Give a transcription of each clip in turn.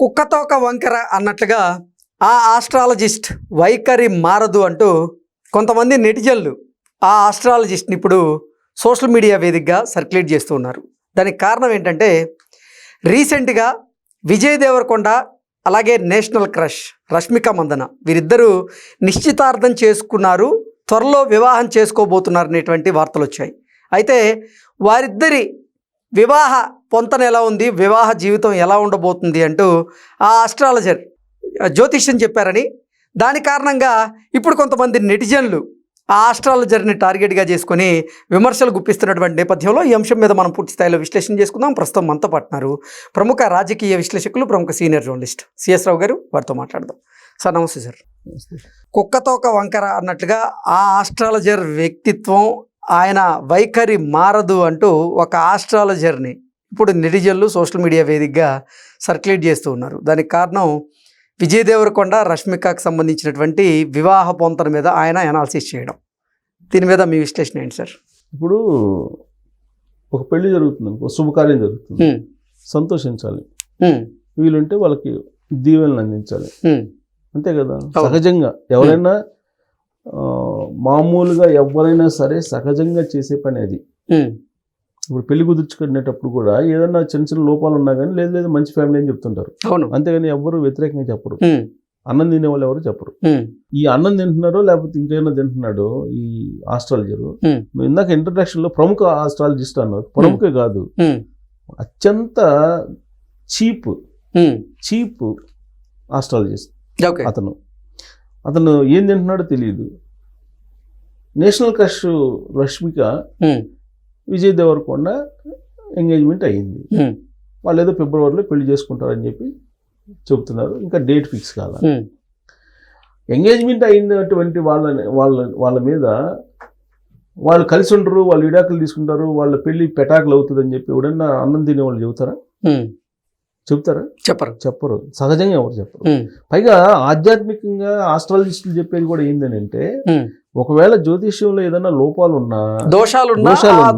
కుక్కతోక వంకర అన్నట్లుగా ఆ ఆస్ట్రాలజిస్ట్ వైఖరి మారదు అంటూ కొంతమంది నెటిజన్లు ఆ ఆస్ట్రాలజిస్ట్ని ఇప్పుడు సోషల్ మీడియా వేదికగా సర్క్యులేట్ చేస్తూ ఉన్నారు. దానికి కారణం ఏంటంటే రీసెంట్గా విజయ్ దేవరకొండ అలాగే నేషనల్ క్రష్ రష్మిక మందన వీరిద్దరూ నిశ్చితార్థం చేసుకున్నారు త్వరలో వివాహం చేసుకోబోతున్నారు అనేటువంటి వార్తలు వచ్చాయి అయితే వారిద్దరి వివాహ పొంతన ఎలా ఉంది? వివాహ జీవితం ఎలా ఉండబోతుంది? అంటూ ఆ ఆస్ట్రాలజర్ జ్యోతిష్యం చెప్పారని. దాని కారణంగా ఇప్పుడు కొంతమంది నెటిజన్లు ఆ ఆస్ట్రాలజర్ని టార్గెట్గా చేసుకుని విమర్శలు గుప్పిస్తున్నటువంటి నేపథ్యంలో ఈ అంశం మీద మనం పూర్తి స్థాయిలో విశ్లేషణ చేసుకుందాం. ప్రస్తుతం మనతో పట్టినారు ప్రముఖ రాజకీయ విశ్లేషకులు ప్రముఖ సీనియర్ జర్నలిస్ట్ సిఎస్ రావు గారు. వారితో మాట్లాడదాం. సార్ నమస్తే సార్. కుక్కతోక వంకర అన్నట్లుగా ఆ ఆస్ట్రాలజర్ వ్యక్తిత్వం ఆయన వైఖరి మారదు అంటూ ఒక ఆస్ట్రాలజర్ని ఇప్పుడు నెటిజన్లు సోషల్ మీడియా వేదికగా సర్క్యులేట్ చేస్తూ ఉన్నారు. దానికి కారణం విజయ్ దేవరకొండ రష్మికకు సంబంధించినటువంటి వివాహ పొంతన మీద ఆయన అనాలిసిస్ చేయడం. దీని మీద మీ విశ్లేషణ ఏంటి సార్? ఇప్పుడు ఒక పెళ్ళి జరుగుతుంది అనుకో శుభకార్యం జరుగుతుంది. సంతోషించాలి. వీలుంటే వాళ్ళకి దీవెనలు అందించాలి. అంతే కదా. సహజంగా. ఎవరైనా మామూలుగా ఎవరైనా సరే సహజంగా చేసే పని అది. ఇప్పుడు పెళ్ళి కుదుర్చుకునేటప్పుడు కూడా ఏదైనా చిన్న చిన్న లోపాలు ఉన్నా కానీ లేదు లేదు మంచి ఫ్యామిలీ అని చెప్తుంటారు. అవును. అంతేగాని ఎవరు వ్యతిరేకంగా చెప్పరు. అన్నం తినే వాళ్ళు ఎవరు చెప్పరు. ఈ అన్నం తింటున్నారో లేకపోతే ఇంకేమైనా తింటున్నాడో ఈ ఆస్ట్రాలజరు హ్మ్. నువ్వు ఇందాక ఇంట్రడక్షన్లో ప్రముఖ ఆస్ట్రాలజిస్ట్ అన్నారు. ప్రముఖే కాదు. అత్యంత చీప్. చీప్ ఆస్ట్రాలజిస్ట్ అతను. అతను ఏం తింటున్నాడో తెలియదు. National crush Rashmika Vijay Deverakonda engagement అయ్యింది. వాళ్ళు ఏదో ఫిబ్రవరిలో పెళ్ళి చేసుకుంటారని చెప్పి చెబుతున్నారు. ఇంకా డేట్ ఫిక్స్ కాల. ఎంగేజ్మెంట్ అయినటువంటి వాళ్ళ వాళ్ళ వాళ్ళ మీద వాళ్ళు కలిసి ఉండరు వాళ్ళు విడాకులు తీసుకుంటారు వాళ్ళ పెళ్ళి పెటాకులు అవుతుంది అని చెప్పి ఎవడన్నా అన్నం తినే వాళ్ళు చెబుతారా? హ్మ్. చెబుతారా? చెప్పరు. చెప్పరు. సహజంగా ఎవరు చెప్పరు. పైగా ఆధ్యాత్మికంగా ఆస్ట్రాలజిస్టులు చెప్పేది కూడా ఏంటని అంటే హ్మ్. ఒకవేళ జ్యోతిష్యంలో ఏదైనా లోపాలు ఉన్నా దోషాలు.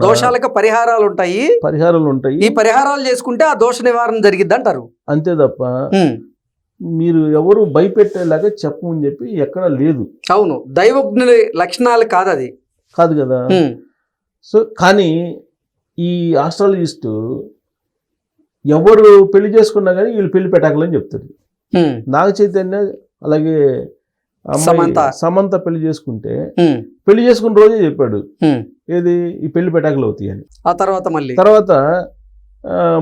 దోషాలకు పరిహారాలు ఉంటాయి పరిహారాలు ఉంటాయి ఈ పరిహారాలు చేసుకుంటే ఆ దోష నివారణ జరిగిద్ది అంటారు అంతే తప్ప. మీరు ఎవరు భయపెట్టేలాగా చెప్పమని చెప్పి ఎక్కడా లేదు. అవును దైవజ్ఞుల లక్షణాలు కాదు అది కాదు? కదా సో కానీ ఈ ఆస్ట్రాలజిస్ట్ ఎవరు పెళ్ళి చేసుకున్నా కానీ వీళ్ళు పెళ్ళి పెట్టాకలని చెప్తారు నాగ చైతన్య అలాగే సమంత. సమంత పెళ్ళి చేసుకుంటే పెళ్ళి చేసుకున్న రోజే చెప్పాడు. ఏది? ఈ పెళ్ళి పెటాకులు అవుతాయి అని. ఆ తర్వాత మళ్ళీ? తర్వాత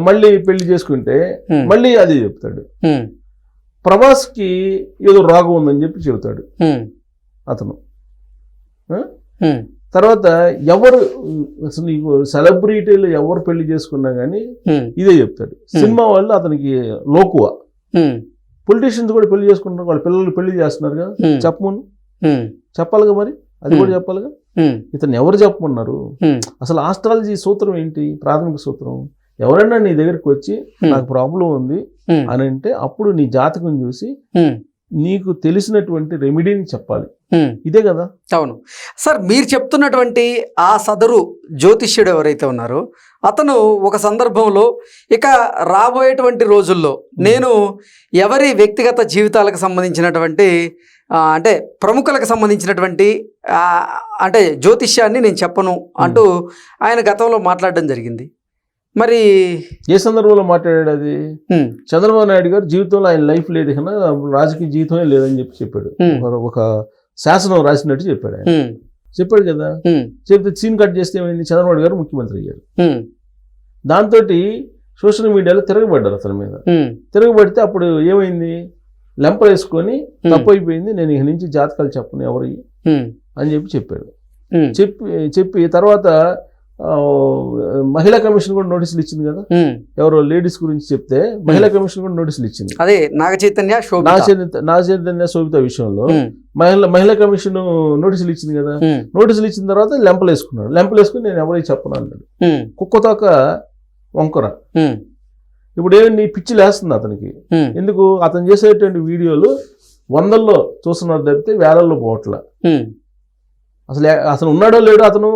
మళ్ళీ పెళ్ళి చేసుకుంటే మళ్ళీ అదే చెప్తాడు. హ్మ్, ప్రభాస్కి ఏదో రోగం ఉందని చెప్పి చెబుతాడు. అతను. తర్వాత ఎవరు అసలు నీకు సెలబ్రిటీలు ఎవరు పెళ్ళి చేసుకున్నా కానీ ఇదే చెప్తాడు. సినిమా వాళ్ళు అతనికి లోకువ. పొలిటీషియన్స్ కూడా పెళ్ళి చేసుకుంటారు వాళ్ళ పిల్లలు పెళ్ళి చేస్తున్నారు కదా. చెప్పమను. చెప్పాలిగా మరి? అది కూడా. చెప్పాలిగా? ఇతను ఎవరు చెప్పమన్నారు? అసలు ఆస్ట్రాలజీ సూత్రం ఏంటి? ప్రాథమిక సూత్రం. ఎవరైనా నీ దగ్గరికి వచ్చి. నాకు ప్రాబ్లం ఉంది అని అంటే అప్పుడు నీ జాతకం చూసి నీకు తెలిసినటువంటి రెమెడీని చెప్పాలి. ఇదే కదా? అవును. సార్ మీరు చెప్తున్నటువంటి ఆ సదరు జ్యోతిష్యుడు ఎవరైతే ఉన్నారో అతను ఒక సందర్భంలో ఇక రాబోయేటువంటి రోజుల్లో నేను ఎవరి వ్యక్తిగత జీవితాలకు సంబంధించినటువంటి అంటే ప్రముఖులకు సంబంధించినటువంటి అంటే జ్యోతిష్యాన్ని నేను చెప్పను అంటూ ఆయన గతంలో మాట్లాడడం జరిగింది. మరి ఏ సందర్భంలో మాట్లాడాడు అది? చంద్రబాబు నాయుడు గారు జీవితంలో ఆయన లైఫ్ లేదు కన్నా రాజకీయ జీవితమే లేదని చెప్పి చెప్పాడు. ఒక- శాసనం రాసినట్టు చెప్పాడు ఆయన. చెప్పాడు కదా. చెప్తే సీన్ కట్ చేస్తే ఏమైంది? చంద్రబాబు గారు ముఖ్యమంత్రి అయ్యారు. దాంతో సోషల్ మీడియాలో తిరగబడ్డారు అతని మీద. తిరగబడితే అప్పుడు ఏమైంది? లెంపలేసుకొని. తప్పు అయిపోయింది నేను ఇక నుంచి జాతకాలు చెప్పను ఎవరు అని చెప్పి చెప్పాడు. చెప్పి చెప్పి తర్వాత మహిళా కమిషన్ కూడా నోటీసులు ఇచ్చింది కదా. ఎవరో లేడీస్ గురించి చెప్తే మహిళా కమిషన్ కూడా నోటీసులు ఇచ్చింది. అదే నాగ చైతన్య నా శోభిత చైతన్య శోభిత విషయంలో మహిళా మహిళా కమిషన్ నోటీసులు ఇచ్చింది కదా? నోటీసులు ఇచ్చిన తర్వాత లెంపలు వేసుకున్నాడు. లెంపలు వేసుకుని నేను ఎవరికి చెప్పను అన్నాడు. హ్మ్, కుక్కతోక వంకర. ఇప్పుడు ఏంటి పిచ్చి లేస్తుంది అతనికి. ఎందుకు? అతను చేసేటువంటి వీడియోలు వందల్లో చూస్తున్నారు తప్పితే వేలల్లో పోవట్ల. అసలు అతను ఉన్నాడో లేడో అతను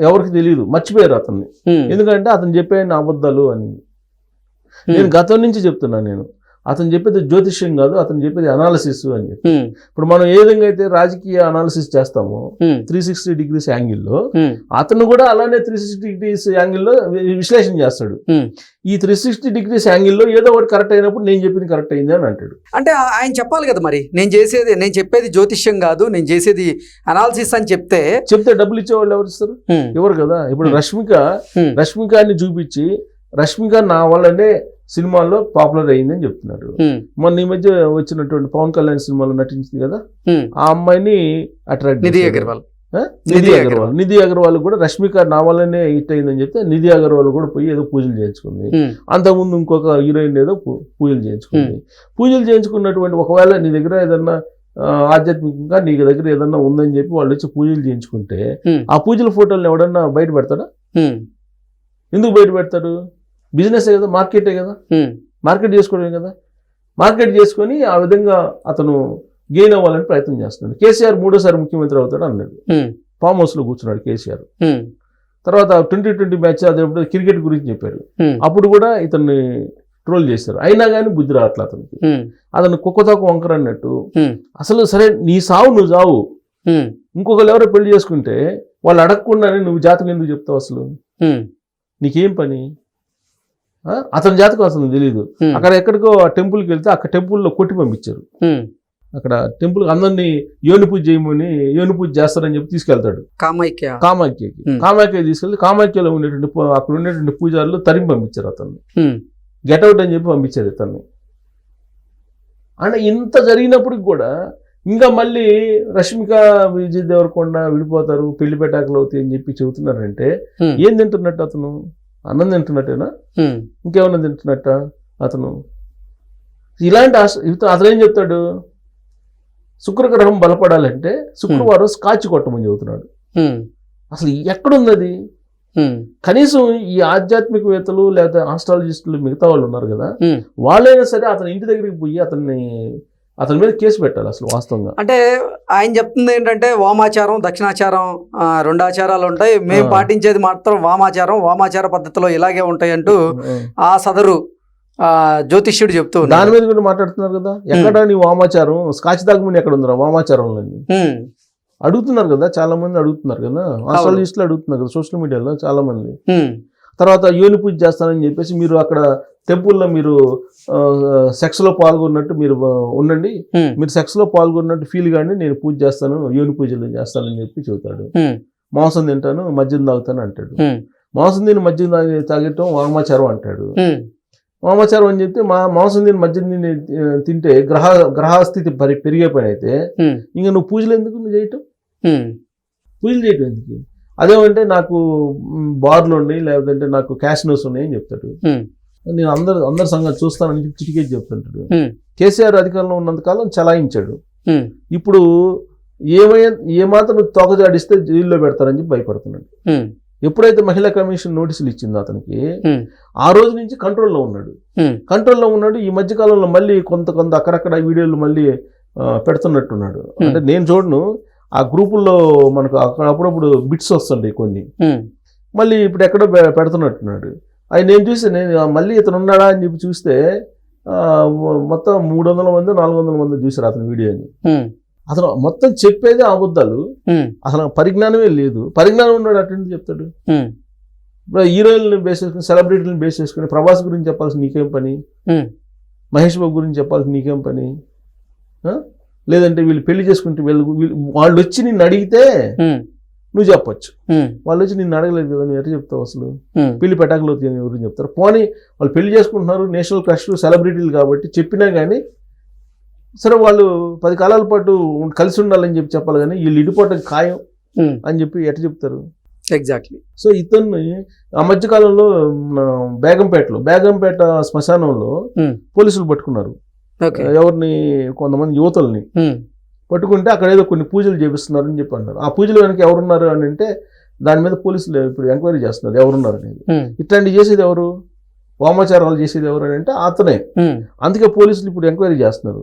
ఎవరికి తెలియదు మర్చిపోయారు అతన్ని. ఎందుకంటే అతను చెప్పే అబద్ధాలు అని. నేను గతం నుంచి చెప్తున్నాను నేను. అతను చెప్పేది జ్యోతిష్యం కాదు అతను చెప్పేది అనాలిసిస్ అని చెప్పి. ఇప్పుడు మనం ఏ విధంగా అయితే రాజకీయ అనాలిసిస్ చేస్తామో త్రీ సిక్స్టీ డిగ్రీస్ యాంగిల్లో అతను కూడా అలానే త్రీ సిక్స్టీ డిగ్రీస్ యాంగిల్లో విశ్లేషణ చేస్తాడు. ఈ త్రీ సిక్స్టీ డిగ్రీస్ యాంగిల్లో ఏదో ఒకటి కరెక్ట్ అయినప్పుడు నేను చెప్పింది కరెక్ట్ అయింది అని అంటాడు. అంటే ఆయన చెప్పాలి కదా మరి. నేను చేసేది నేను చెప్పేది జ్యోతిష్యం కాదు నేను చేసేది అనాలిసిస్ అని చెప్తే చెప్తే డబ్బులు ఇచ్చేవాళ్ళు ఎవరు ఇస్తారు? ఎవరు కదా? ఇప్పుడు. రష్మిక Hmm. రష్మికని చూపించి రష్మిక నా వల్లనే సినిమాల్లో పాపులర్ అయిందని చెప్తున్నారు. మొన్న ఈ మధ్య వచ్చినటువంటి పవన్ కళ్యాణ్ సినిమాలో నటించింది కదా. ఆ అమ్మాయిని అట్రాక్ట్ నిధి అగర్వాల్. నిధి అగర్వాల్. నిధి అగర్వాల్ కూడా రష్మిక నా వల్లనే హిట్ అయిందని చెప్తే నిధి అగర్వాల్ కూడా పోయి ఏదో పూజలు చేయించుకుంది. అంతకుముందు ఇంకొక హీరోయిన్ ఏదో పూజలు చేయించుకుంది. పూజలు చేయించుకున్నటువంటి ఒకవేళ నీ దగ్గర ఏదన్నా ఆధ్యాత్మికంగా నీ దగ్గర ఏదన్నా ఉందని చెప్పి వాళ్ళు వచ్చి పూజలు చేయించుకుంటే ఆ పూజల ఫోటోలను ఎవడన్నా బయట పెడతాడా? ఎందుకు బయట పెడతాడు? బిజినెస్ కదా మార్కెటే కదా. మార్కెట్ చేసుకోవడమే కదా. మార్కెట్ చేసుకొని ఆ విధంగా అతను గెయిన్ అవ్వాలని ప్రయత్నం చేస్తున్నాడు. కేసీఆర్ మూడోసారి ముఖ్యమంత్రి అవుతాడు అన్నాడు. ఫామ్ హౌస్లో కూర్చున్నాడు కేసీఆర్. తర్వాత ట్వంటీ ట్వంటీ మ్యాచ్ అదేప్పుడు క్రికెట్ గురించి చెప్పారు అప్పుడు కూడా ఇతన్ని ట్రోల్ చేశారు. అయినా కానీ బుద్ధి రావట్లే అతనికి. అతను కుక్కతోక వంకర అన్నట్టు అసలు సరే నీ సావు నువ్వు సావు ఉమ్, ఇంకొకరు ఎవరో పెళ్ళి చేసుకుంటే వాళ్ళు అడగకుండానే నువ్వు జాతకం ఎందుకు చెప్తావు అసలు? నీకేం పని? అతని జాతకం అసలు తెలియదు అక్కడ ఎక్కడికో ఆ టెంపుల్కి వెళ్తే అక్కడ టెంపుల్లో కొట్టి పంపించారు. అక్కడ టెంపుల్ అందరినీ యోని పూజ చేయమని యోని పూజ చేస్తారని చెప్పి తీసుకెళ్తాడు. కామైక్య కామాఖ్యకి. కామాఖ్య తీసుకెళ్తే కామాఖ్యలో ఉండేటువంటి అక్కడ ఉండేటువంటి పూజారులు తరిమి పంపించారు అతన్ని. గెట్అవుట్ అని చెప్పి పంపించారు ఇతన్ని. అంటే ఇంత జరిగినప్పటికి కూడా ఇంకా మళ్ళీ రష్మిక విజయ్ దేవరకొండ విడిపోతారు పెళ్ళి పెట్టాకలు అవుతాయి అని చెప్పి చెబుతున్నారంటే ఏం తింటున్నట్టు అతను? అన్నం తింటున్నట్టేనా? ఇంకేమన్నా తింటున్నట్ట? అతను. ఇలాంటి ఆశ ఇత- అతను ఏం చెప్తాడు? శుక్రగ్రహం బలపడాలంటే శుక్రవారం స్కాచ్ కొట్టమని చెబుతున్నాడు. అసలు ఉమ్, కనీసం ఈ ఆధ్యాత్మికవేత్తలు లేదా ఆస్ట్రాలజిస్టులు మిగతా వాళ్ళు ఉన్నారు కదా. వాళ్ళైనా సరే అతని ఇంటి దగ్గరికి పోయి అతన్ని అతని మీద కేసు పెట్టాలి అసలు వాస్తవంగా. అంటే ఆయన చెప్తుంది ఏంటంటే వామాచారం దక్షిణాచారం రెండు ఆచారాలు ఉంటాయి. మేము. పాటించేది మాత్రం వామాచారం వామాచార పద్ధతిలో ఇలాగే ఉంటాయి అంటూ ఆ సదరు ఆ, జ్యోతిష్యుడు చెప్తూ. దాని మీద కూడా మాట్లాడుతున్నారు కదా? ఎక్కడ నీ వామాచారం? స్కాచ్ దాగమని ఎక్కడ ఉందిరా వామాచారంలో అడుగుతున్నారు కదా చాలా మంది అడుగుతున్నారు కదా? ఆస్ట్రాలజిస్టులు అడుగుతున్నారు కదా సోషల్ మీడియాలో చాలా మంది. తర్వాత యోని పూజ చేస్తానని చెప్పేసి మీరు అక్కడ టెంపుల్లో మీరు ఆ, సెక్స్లో పాల్గొన్నట్టు మీరు ఉండండి. మీరు సెక్స్లో పాల్గొన్నట్టు ఫీల్ కానీ నేను పూజ చేస్తాను యోని పూజలు చేస్తానని చెప్పి చెబుతాడు. మాంసం తింటాను మద్యం తాగుతాను అంటాడు. మాంసం తిని మద్యం తాగి తాగటం వామాచారం అంటాడు. వామాచారం అని చెప్తే మా మాంసం తిని మద్యం తిని తింటే గ్రహ గ్రహస్థితి పరి పెరిగే పని అయితే ఇంకా నువ్వు పూజలు ఎందుకు నువ్వు చేయటం? పూజలు చేయటం ఎందుకు? అదేమంటే నాకు బార్లు ఉన్నాయి లేదంటే నాకు క్యాసినోస్ ఉన్నాయి అని చెప్తాడు నేను అందరు అందరి సంగతి చూస్తానని చెప్పి చిటికేసి చెప్తుంటాడు. కేసీఆర్ అధికారంలో ఉన్నంతకాలం చలాయించాడు. ఉమ్, ఇప్పుడు ఏమై ఏమాత్రం తోకజాడిస్తే జైల్లో పెడతారని చెప్పి భయపడుతున్నాడు. ఎప్పుడైతే మహిళా కమిషన్ నోటీసులు ఇచ్చిందో అతనికి ఆ రోజు నుంచి కంట్రోల్లో ఉన్నాడు. కంట్రోల్లో ఉన్నాడు ఈ మధ్య కాలంలో మళ్ళీ కొంత కొంత అక్కడక్కడ వీడియోలు మళ్ళీ పెడుతున్నట్టున్నాడు. అంటే నేను చూడను ఆ గ్రూపుల్లో మనకు అక్కడ అప్పుడప్పుడు బిట్స్ వస్తుంటాయి కొన్ని. మళ్ళీ ఇప్పుడు ఎక్కడో పెడుతున్నట్టున్నాడు. అది నేను చూసి నేను మళ్ళీ ఇతను ఉన్నాడా అని చెప్పి చూస్తే మొత్తం మూడు వందల మంది నాలుగు వందల మంది చూశారు అతని వీడియోని. అతను మొత్తం చెప్పేదే అబద్ధాలు. అసలు పరిజ్ఞానమే లేదు. పరిజ్ఞానం ఉన్నాడు అటెండ్ చెప్తాడు. ఇప్పుడు హీరోయిన్లను బేస్ చేసుకుని సెలబ్రిటీలను బేస్ చేసుకుని ప్రభాస్ గురించి చెప్పాల్సిన నీకేం పని? మహేష్ బాబు గురించి చెప్పాల్సిన నీకేం పని? లేదంటే వీళ్ళు పెళ్ళి చేసుకుంటే వీళ్ళు వీళ్ళు- వచ్చి నిన్ను అడిగితే నువ్వు చెప్పొచ్చు. వాళ్ళు వచ్చి నిన్ను అడగలేదు కదా నువ్వు ఎట్లా చెప్తావు అసలు? పెళ్ళి పెటాకులు అవుతాయని ఎవరు చెప్తారు? పోనీ వాళ్ళు పెళ్ళి చేసుకుంటున్నారు నేషనల్ క్రష్ సెలబ్రిటీలు కాబట్టి చెప్పినా కానీ సరే వాళ్ళు పది కాలాల పాటు కలిసి ఉండాలని చెప్పి చెప్పాలి కానీ వీళ్ళు ఇడిపోవటం ఖాయం అని చెప్పి ఎట్లా చెప్తారు? ఎగ్జాక్ట్లీ సో ఇతన్ని ఆ మధ్యకాలంలో బేగంపేటలో బేగంపేట శ్మశానంలో పోలీసులు పట్టుకున్నారు. ఎవరిని కొంతమంది యువతల్ని పట్టుకుంటే అక్కడ ఏదో కొన్ని పూజలు చేపిస్తున్నారు అని చెప్పి అన్నారు. ఆ పూజలు వెనక ఎవరున్నారు అని అంటే దాని మీద పోలీసులు ఇప్పుడు ఎంక్వైరీ చేస్తున్నారు ఎవరున్నారు అనేది. ఇట్లాంటివి చేసేది ఎవరు? వామాచారాలు చేసేది ఎవరు అంటే అతనే. అందుకే పోలీసులు ఇప్పుడు ఎంక్వైరీ చేస్తున్నారు.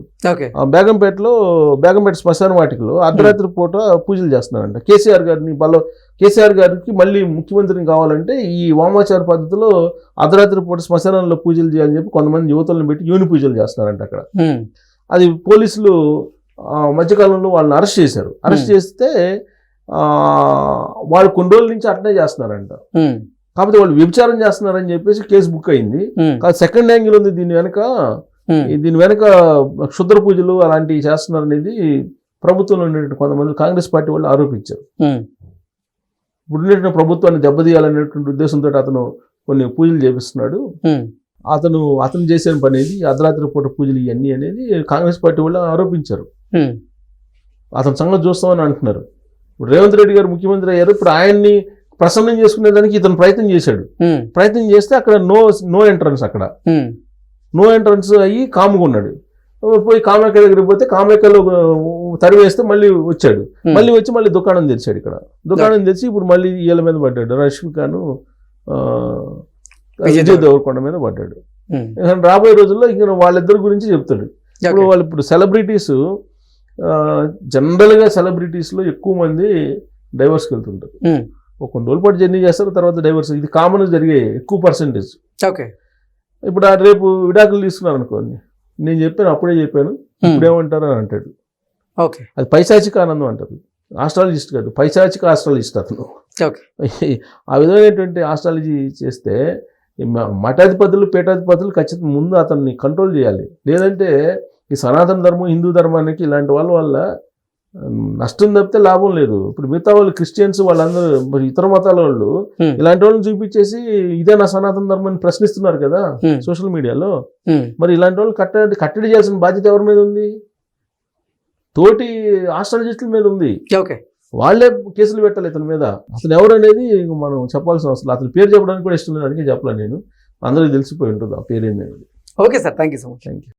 బేగంపేటలో బేగంపేట శ్మశాన వాటికలో అర్ధరాత్రి పూట పూజలు చేస్తున్నారంట. కేసీఆర్ గారిని బల కేసీఆర్ గారికి మళ్ళీ ముఖ్యమంత్రిని కావాలంటే ఈ వామాచార పద్ధతిలో అర్ధరాత్రి పూట శ్మశానంలో పూజలు చేయాలని చెప్పి కొంతమంది యువతలను పెట్టి యూని పూజలు చేస్తున్నారంట అక్కడ. అది పోలీసులు మధ్యకాలంలో వాళ్ళని అరెస్ట్ చేశారు. అరెస్ట్. చేస్తే ఆ, వాళ్ళు కొన్ని రోజుల నుంచి అట్నే చేస్తున్నారంట. కాకపోతే వాళ్ళు వ్యభిచారం చేస్తున్నారని చెప్పేసి కేసు బుక్ అయింది. కాదు సెకండ్ యాంగిల్ ఉంది దీని వెనక. దీని వెనక క్షుద్ర పూజలు అలాంటివి చేస్తున్నారు అనేది ప్రభుత్వంలో ఉండేటువంటి కొంతమంది కాంగ్రెస్ పార్టీ వాళ్ళు ఆరోపించారు. ఇప్పుడు ఉండేటువంటి ప్రభుత్వాన్ని దెబ్బతీయాలనేటువంటి ఉద్దేశంతో అతను కొన్ని పూజలు చేపిస్తున్నాడు. అతను అతను చేసిన పని ఇది అర్ధరాత్రి పూట పూజలు ఇవన్నీ అనేది కాంగ్రెస్ పార్టీ వాళ్ళు ఆరోపించారు. అతను సంగతి చూస్తామని అంటున్నారు. ఇప్పుడు రేవంత్ రెడ్డి గారు ముఖ్యమంత్రి అయ్యారు. ఇప్పుడు ఆయన్ని ప్రసన్నం చేసుకునేదానికి ఇతను ప్రయత్నం చేశాడు. ప్రయత్నం చేస్తే అక్కడ నో నో ఎంట్రన్స్ అక్కడ. నో ఎంట్రన్స్ అయ్యి కాముగా ఉన్నాడు. పోయి కామాఖ్య దగ్గరికి పోతే కామాఖ్యలో తరివేస్తే మళ్ళీ వచ్చాడు. మళ్ళీ వచ్చి మళ్ళీ దుకాణం తెరిచాడు ఇక్కడ. దుకాణం తెరిచి ఇప్పుడు మళ్ళీ వీళ్ళ మీద పడ్డాడు. రష్మికాను విజయ్ దేవరకొండ. మీద పడ్డాడు. రాబోయే రోజుల్లో ఇక వాళ్ళిద్దరి గురించి చెప్తాడు. ఇప్పుడు. వాళ్ళు ఇప్పుడు సెలబ్రిటీస్ జనరల్గా సెలబ్రిటీస్లో ఎక్కువ మంది డైవర్స్కి వెళ్తుంటారు. ఒక కొన్ని రోజుల పాటు జర్నీ చేస్తారు తర్వాత డైవర్స్ ఇది కామన్ జరిగే ఎక్కువ పర్సంటేజ్ ఓకే. ఇప్పుడు ఆ రేపు విడాకులు తీసుకున్నారు అనుకోండి నేను చెప్పాను అప్పుడే చెప్పాను ఉమ్, ఇప్పుడు ఏమంటారు అని అంటాడు. ఓకే. అది పైశాచిక ఆనందం అంటారు. ఆస్ట్రాలజిస్ట్ కాదు పైశాచిక ఆస్ట్రాలజిస్ట్ అతను. ఆ విధమైనటువంటి ఆస్ట్రాలజీ చేస్తే మఠాధిపతులు పీఠాధిపతులు ఖచ్చితంగా ముందు అతన్ని కంట్రోల్ చేయాలి. లేదంటే ఈ సనాతన ధర్మం హిందూ ధర్మానికి ఇలాంటి వాళ్ళ వల్ల నష్టం తప్పితే లాభం లేదు. ఇప్పుడు మిగతా వాళ్ళు క్రిస్టియన్స్ వాళ్ళందరూ మరి ఇతర మతాల వాళ్ళు ఇలాంటి వాళ్ళని చూపించేసి ఇదే నా సనాతన ధర్మం అని ప్రశ్నిస్తున్నారు కదా సోషల్ మీడియాలో. మరి ఇలాంటి వాళ్ళు కట్టడి కట్టడి చేయాల్సిన బాధ్యత ఎవరి మీద ఉంది? తోటి ఆస్ట్రాలజిస్టుల మీద ఉంది. ఓకే. వాళ్ళే కేసులు పెట్టాలి ఇతని మీద. అతను ఎవరు అనేది మనం చెప్పాల్సిన అవసరం. అతని పేరు చెప్పడానికి కూడా ఇష్టం లేదు. అందుకే చెప్పలేను నేను. అందరికీ తెలిసిపోయి ఉంటుంది ఆ పేరు ఏంటి okay sir. Thank you so much. Thank you.